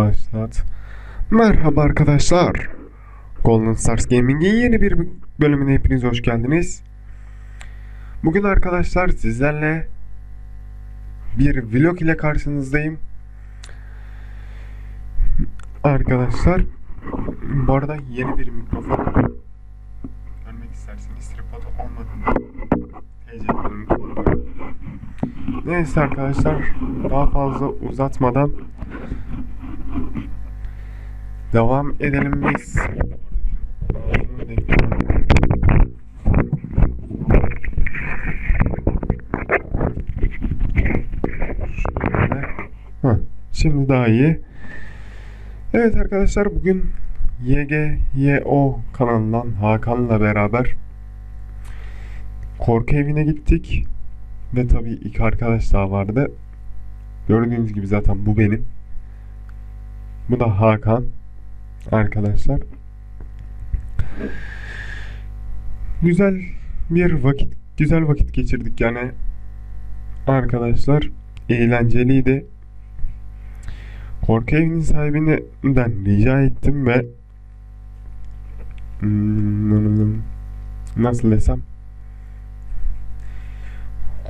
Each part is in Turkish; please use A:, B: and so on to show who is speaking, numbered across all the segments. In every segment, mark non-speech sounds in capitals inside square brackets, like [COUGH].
A: Başlat. Merhaba arkadaşlar. Golden Stars Gaming'in yeni bir bölümüne hepiniz hoş geldiniz. Bugün arkadaşlar sizlerle bir vlog ile karşınızdayım. Arkadaşlar bu arada yeni bir mikrofon görmek isterseniz tripod olmadığında kullanıyorum. Neyse arkadaşlar daha fazla uzatmadan devam edelim biz. Heh, şimdi daha iyi. Evet arkadaşlar bugün YGYO kanalından Hakan'la beraber korku evine gittik. Ve tabii iki arkadaş daha vardı. Gördüğünüz gibi zaten bu benim. Bu da Hakan. Arkadaşlar. Güzel bir vakit, güzel vakit geçirdik yani. Arkadaşlar eğlenceliydi. Korku evinin sahibinden rica ettim ve hmm, nasıl desem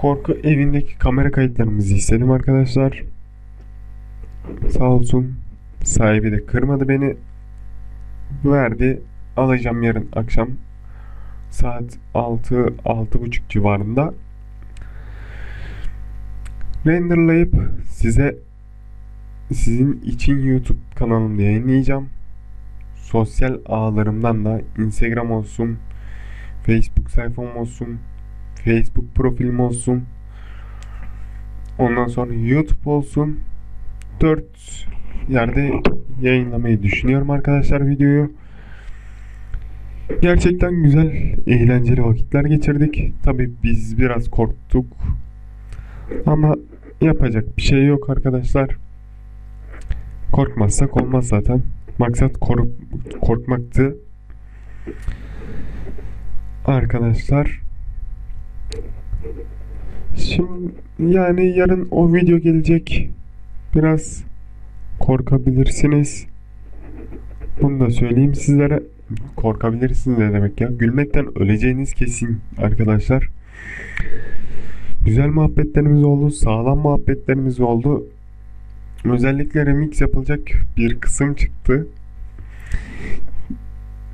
A: korku evindeki kamera kayıtlarımızı istedim arkadaşlar. Sağ olsun sahibi de kırmadı beni. Verdi. Alacağım yarın akşam saat 6 6.30 civarında. Renderlayıp size sizin için YouTube kanalımda yayınlayacağım. Sosyal ağlarımdan da Instagram olsun, Facebook sayfam olsun, Facebook profilim olsun. Ondan sonra YouTube olsun. 4 yerde yayınlamayı düşünüyorum arkadaşlar videoyu. Gerçekten güzel, eğlenceli vakitler geçirdik. Tabi biz biraz korktuk. Ama yapacak bir şey yok arkadaşlar. Korkmazsak olmaz zaten. Maksat kork korkmaktı. Arkadaşlar Şimdi yani yarın o video gelecek. Biraz korkabilirsiniz. Bunu da söyleyeyim sizlere. Korkabilirsiniz ne demek ya? Gülmekten öleceğiniz kesin arkadaşlar. Güzel muhabbetlerimiz oldu. Sağlam muhabbetlerimiz oldu. Özellikle remix yapılacak bir kısım çıktı.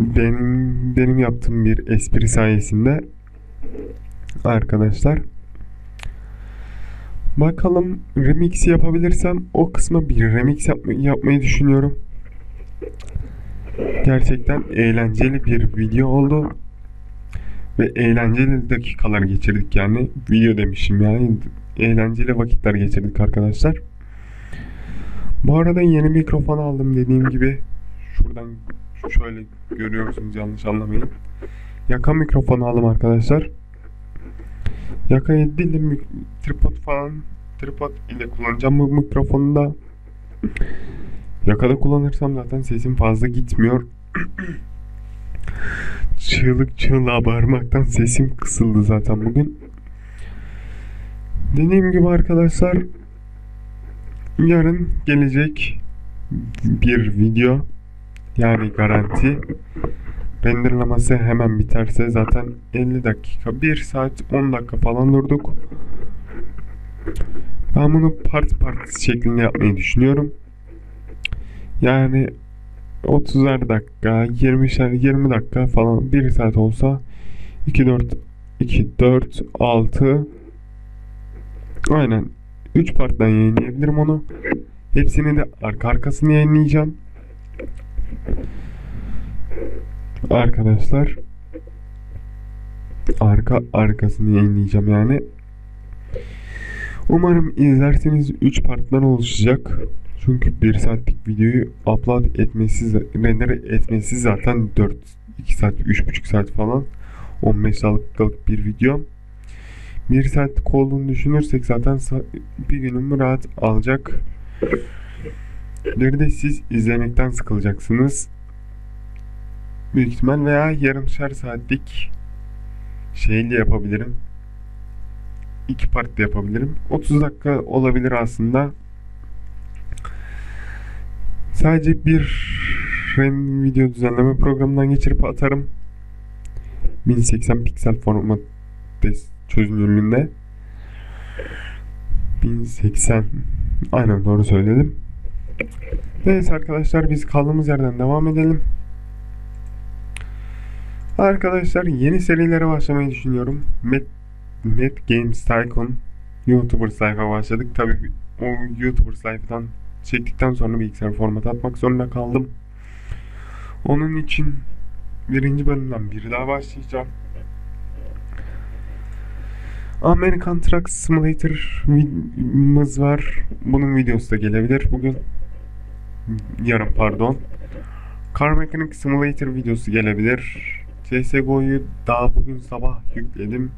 A: Benim benim yaptığım bir espri sayesinde arkadaşlar. Bakalım remix yapabilirsem o kısma bir remix yapma, yapmayı düşünüyorum. Gerçekten eğlenceli bir video oldu. Ve eğlenceli dakikalar geçirdik yani. Video demişim yani. Eğlenceli vakitler geçirdik arkadaşlar. Bu arada yeni mikrofon aldım dediğim gibi. Şuradan şöyle görüyorsunuz yanlış anlamayın. Yaka mikrofonu aldım arkadaşlar. Yakayı dilim tripod falan tripod ile kullanacağım bu mikrofonu da. Yakada kullanırsam zaten sesim fazla gitmiyor. [COUGHS] Çığlık çığlığa bağırmaktan sesim kısıldı zaten bugün. Dediğim gibi arkadaşlar yarın gelecek bir video yani garanti renderlaması hemen biterse zaten 50 dakika 1 saat 10 dakika falan durduk. Ben bunu part part şeklinde yapmayı düşünüyorum. Yani 30'ar dakika, 20'şer 20 dakika falan 1 saat olsa 2 4 2 4 6 Aynen 3 parttan yayınlayabilirim onu. Hepsini de arka arkasını yayınlayacağım. Arkadaşlar arka arkasını yayınlayacağım yani. Umarım izlerseniz 3 parttan oluşacak. Çünkü 1 saatlik videoyu upload etmesi, render etmesi zaten 4 2 saat, 3,5 saat falan. 15 dakikalık bir video. 1 saatlik olduğunu düşünürsek zaten bir günümü rahat alacak. Bir de siz izlemekten sıkılacaksınız. Büyük ihtimal veya yarımşar saatlik şeyle yapabilirim. İki part yapabilirim. 30 dakika olabilir aslında. Sadece bir random video düzenleme programından geçirip atarım. 1080 piksel format çözünürlüğünde. 1080 aynen doğru söyledim. Neyse arkadaşlar biz kaldığımız yerden devam edelim. Arkadaşlar yeni serilere başlamayı düşünüyorum. Met, Met Games Tycoon YouTuber sayfa başladık. Tabii o YouTuber sayfadan çektikten sonra bilgisayar format atmak zorunda kaldım. Onun için birinci bölümden bir daha başlayacağım. American Truck Simulator'ımız var. Bunun videosu da gelebilir bugün. Yarın pardon. Car Mechanic Simulator videosu gelebilir. CSGO'yu daha bugün sabah yükledim.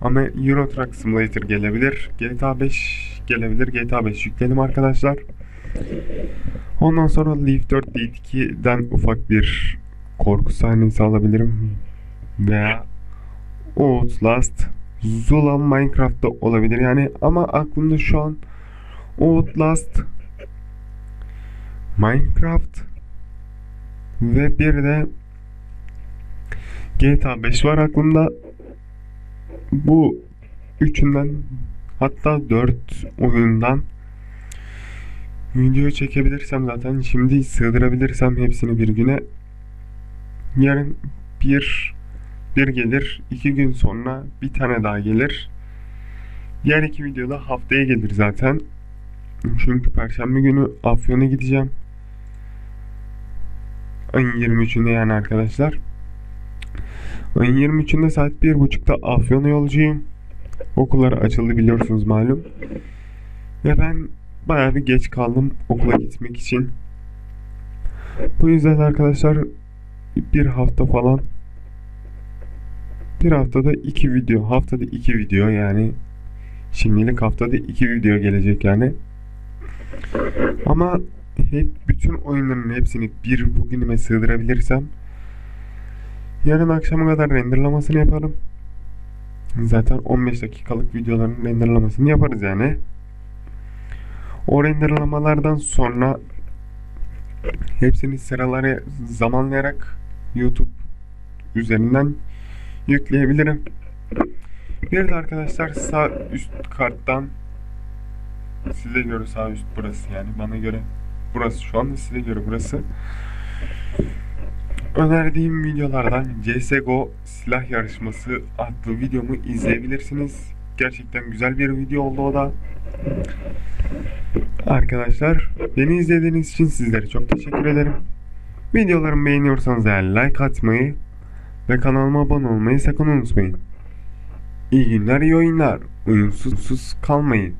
A: Ama Euro Truck Simulator gelebilir. GTA 5 gelebilir. GTA 5 yükledim arkadaşlar. Ondan sonra Leaf 4 Lead 2'den ufak bir korku sahnesi alabilirim. Veya Outlast Zula Minecraft'ta olabilir yani ama aklımda şu an Outlast Minecraft ve bir de GTA 5 var aklımda. Bu üçünden hatta 4 oyundan video çekebilirsem zaten şimdi sığdırabilirsem hepsini bir güne. Yarın bir bir gelir iki gün sonra bir tane daha gelir. Diğer iki videoda haftaya gelir zaten. Çünkü perşembe günü Afyon'a gideceğim. Ayın 23'ünde yani arkadaşlar ayın 23'ünde saat 1.30'da Afyon'a yolcuyum. Okullar açıldı biliyorsunuz malum. Ve ben bayağı bir geç kaldım okula gitmek için. Bu yüzden arkadaşlar bir hafta falan bir haftada iki video haftada iki video yani şimdilik haftada iki video gelecek yani. Ama hep bütün oyunların hepsini bir bugünüme sığdırabilirsem yarın akşama kadar renderlamasını yaparım zaten 15 dakikalık videoların renderlamasını yaparız yani o renderlamalardan sonra hepsini sıralara zamanlayarak YouTube üzerinden yükleyebilirim. Bir de arkadaşlar sağ üst karttan size göre sağ üst burası yani bana göre burası şu anda size göre burası. Önerdiğim videolardan CSGO silah yarışması adlı videomu izleyebilirsiniz. Gerçekten güzel bir video oldu o da. Arkadaşlar beni izlediğiniz için sizlere çok teşekkür ederim. Videolarımı beğeniyorsanız eğer like atmayı ve kanalıma abone olmayı sakın unutmayın. İyi günler, iyi oyunlar. Oyunsuz kalmayın.